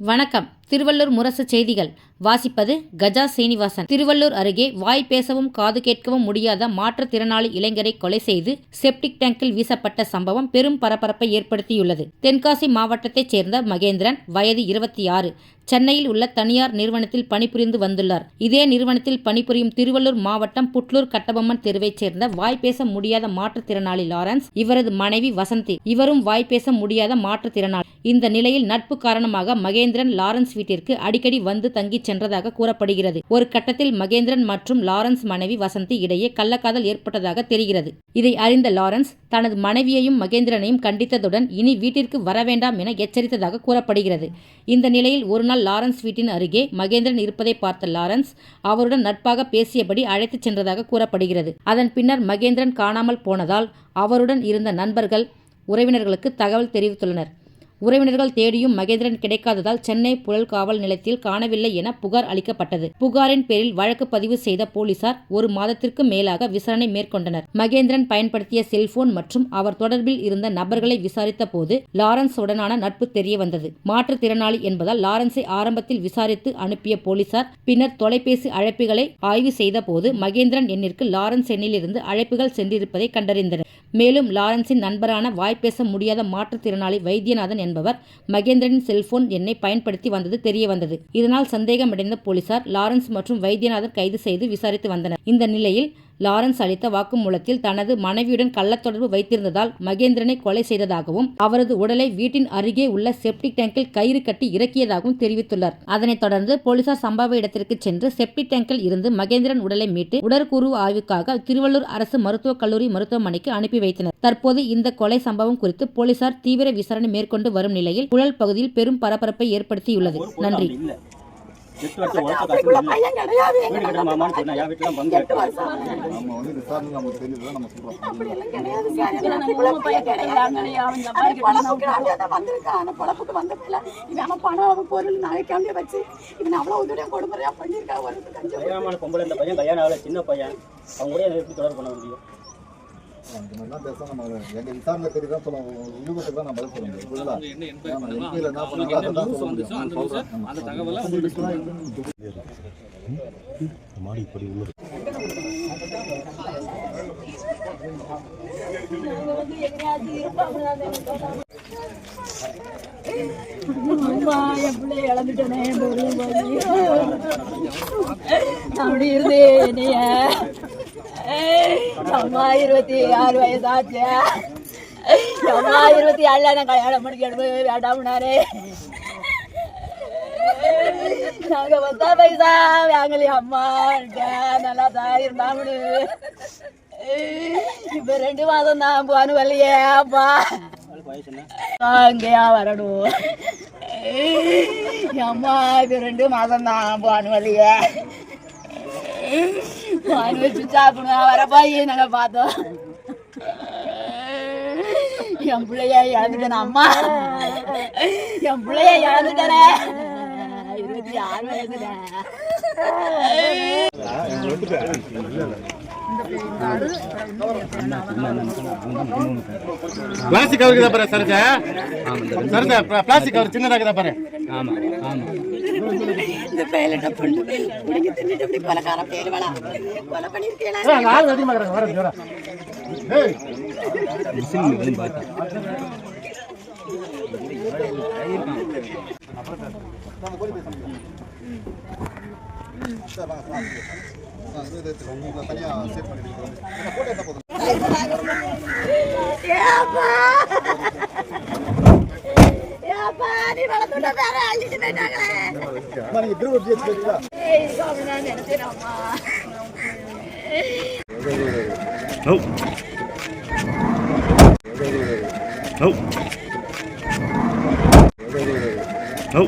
வணக்கம். திருவள்ளூர் முரசு செய்திகள். வாசிப்பது கஜா சீனிவாசன். திருவள்ளூர் அருகே வாய் பேசவும் காது கேட்கவும் முடியாத மாற்றுத்திறனாளி இளைஞரை கொலை செய்து செப்டிக் டேங்கில் வீசப்பட்ட சம்பவம் பெரும் பரபரப்பை ஏற்படுத்தியுள்ளது. தென்காசி மாவட்டத்தைச் சேர்ந்த மகேந்திரன் வயது இருபத்தி ஆறு சென்னையில் உள்ள தனியார் நிறுவனத்தில் பணிபுரிந்து வந்துள்ளார். இதே நிறுவனத்தில் பணிபுரியும் திருவள்ளூர் மாவட்டம் புட்லூர் கட்டபொம்மன் தெருவைச் சேர்ந்த வாய் பேச முடியாத மாற்றுத்திறனாளி லாரன்ஸ் இவரது மனைவி வசந்தி. இவரும் வாய் பேச முடியாத மாற்றுத்திறனாளி. இந்த நிலையில் நட்பு காரணமாக மகேந்திரன் லாரன்ஸ் வீட்டிற்கு அடிக்கடி வந்து தங்கிச் சென்றதாக கூறப்படுகிறது. ஒரு கட்டத்தில் மகேந்திரன் மற்றும் லாரன்ஸ் மனைவி வசந்தி இடையே கள்ளக்காதல் ஏற்பட்டதாக தெரிகிறது. இதை அறிந்த லாரன்ஸ் தனது மனைவியையும் மகேந்திரனையும் கண்டித்ததுடன் இனி வீட்டிற்கு வர வேண்டாம் என எச்சரித்ததாக கூறப்படுகிறது. இந்த நிலையில் ஒருநாள் லாரன்ஸ் வீட்டின் அருகே மகேந்திரன் இருப்பதை பார்த்த லாரன்ஸ் அவருடன் நட்பாக பேசியபடி அழைத்துச் சென்றதாக கூறப்படுகிறது. அதன் பின்னர் மகேந்திரன் காணாமல் போனதால் அவருடன் இருந்த நண்பர்கள் உறவினர்களுக்கு தகவல் தெரிவித்துள்ளனர். உறவினர்கள் தேடியும் மகேந்திரன் கிடைக்காததால் சென்னை புழல் காவல் நிலையத்தில் காணவில்லை என புகார் அளிக்கப்பட்டது. புகாரின் பேரில் வழக்கு பதிவு செய்த போலீசார் ஒரு மாதத்திற்கு மேலாக விசாரணை மேற்கொண்டனர். மகேந்திரன் பயன்படுத்திய செல்போன் மற்றும் அவர் தொடர்பில் இருந்த நபர்களை விசாரித்த போது லாரன்ஸ் உடனான நட்பு தெரிய வந்தது. மாற்றுத்திறனாளி என்பதால் லாரன்ஸை ஆரம்பத்தில் விசாரித்து அனுப்பிய போலீசார் பின்னர் தொலைபேசி அழைப்புகளை ஆய்வு செய்த போது மகேந்திரன் எண்ணிற்கு லாரன்ஸ் எண்ணிலிருந்து அழைப்புகள் சென்றிருப்பதை கண்டறிந்தனர். மேலும் லாரன்ஸின் நண்பரான வாய்ப்பேச முடியாத மாற்றுத்திறனாளி வைத்தியநாதன் என்பவர் மகேந்திரனின் செல்போன் எண்ணை பயன்படுத்தி வந்தது தெரிய வந்தது. இதனால் சந்தேகமடைந்த போலீசார் லாரன்ஸ் மற்றும் வைத்தியநாதன் கைது செய்து விசாரித்து வந்தனர். இந்த நிலையில் லாரன்ஸ் அளித்த வாக்குமூலத்தில் தனது மனைவியுடன் கள்ளத்தொடர்பு வைத்திருந்ததால் மகேந்திரனை கொலை செய்ததாகவும் அவரது உடலை வீட்டின் அருகே உள்ள செப்டிக் டேங்கில் கயிறு கட்டி இறக்கியதாகவும் தெரிவித்துள்ளார். அதனைத் தொடர்ந்து போலீசார் சம்பவ இடத்திற்கு சென்று செப்டிக் டேங்கில் இருந்து மகேந்திரன் உடலை மீட்டு உடற்கூறு ஆய்வுக்காக திருவள்ளூர் அரசு மருத்துவக் கல்லூரி மருத்துவமனைக்கு அனுப்பி வைத்தனர். தற்போது இந்த கொலை சம்பவம் குறித்து போலீசார் தீவிர விசாரணை மேற்கொண்டு வரும் நிலையில் புழல் பகுதியில் பெரும் பரபரப்பை ஏற்படுத்தியுள்ளது. நன்றி. எட்டு வருஷம் உழைச்ச கிடையாது. வீடு கட்டுற மாமான்னு சொன்னா என் வீட்டுல நம்ம வந்து விசாரணை நம்ம சொல்றோம். பொழப்புக்கு வந்திருக்கான். வந்ததில்ல. இவன் அவன் பணம் அவன் பொருள் நகைக்காண்டிய வச்சு இவன் அவ்வளவு தூரம் கொடுமுறையா பண்ணியிருக்கான். ஒரு கல்யாணமான பொம்பளை இந்த பையன் கல்யாணம் ஆகல சின்ன பையன். அவங்க கூட எப்படி தொடர்பு பண்ண முடியும்? இந்த மாதிரிலாம் பேச நம்ம எங்க விசாரணை தெரியுது தான் சொல்ல யூகத்துக்கு தான் நான் பதில் சொல்ல முடியும். புரியுதா? ஆமா எம்பியில் என்ன பண்ணாங்க அதை தான் சொல்ல முடியும். நான் சொல்றேன் ஆமா. அந்த தகவலை இதுக்கெல்லாம் இன்னும் அம்மா என் பிள்ளை இழந்துட்டேனே அப்படி இருந்து என்னைய அம்மா இருபத்தி ஆறு வயசாச்சு. அம்மா இருபத்தி ஏழுல நான் கல்யாணம் பண்ணிக்கிறது வேண்டாம்னாரு நாங்க பத்தா பைசா வாங்கலையே அம்மா நல்லா தான் இருந்தாமனு இப்ப ரெண்டு மாதம் தான் போன வரலையே அப்பா. அங்கேயா வரணும். அம்மா இது ரெண்டு மாதம் தான் போன வரலையே. பான் வச்சு சாப்பிடுவோம் வர போய் நாங்கள் பார்த்தோம் என் பிள்ளைய இழந்துட்டேன் அம்மா. என் பிள்ளைய இழந்துட்டேனே. இருபத்தி ஆறு வயசுல பிளாஸ்டிக் கவருக்கு தான் பாரு சரஜா? சரஜா பிளாஸ்டிக் கவர் சின்னதாக தான் பாரு? ஆமா ஆமா. இந்த பேலட்ட பொண்ணு பிடிங்க தின்னுட்டு இப்படி கொலைக்கார பேர் வேணா கொலை பண்ணிருக்கேன் ஆள் நீ வளர்த்துட்ட வேற அள்ளிட்டு போயிட்டாங்களே நீங்க திரும்ப வச்சுக்கிறீங்களா ஏய் சாமி நான் நினைச்சேன் அம்மா நோ. நோ. நோ.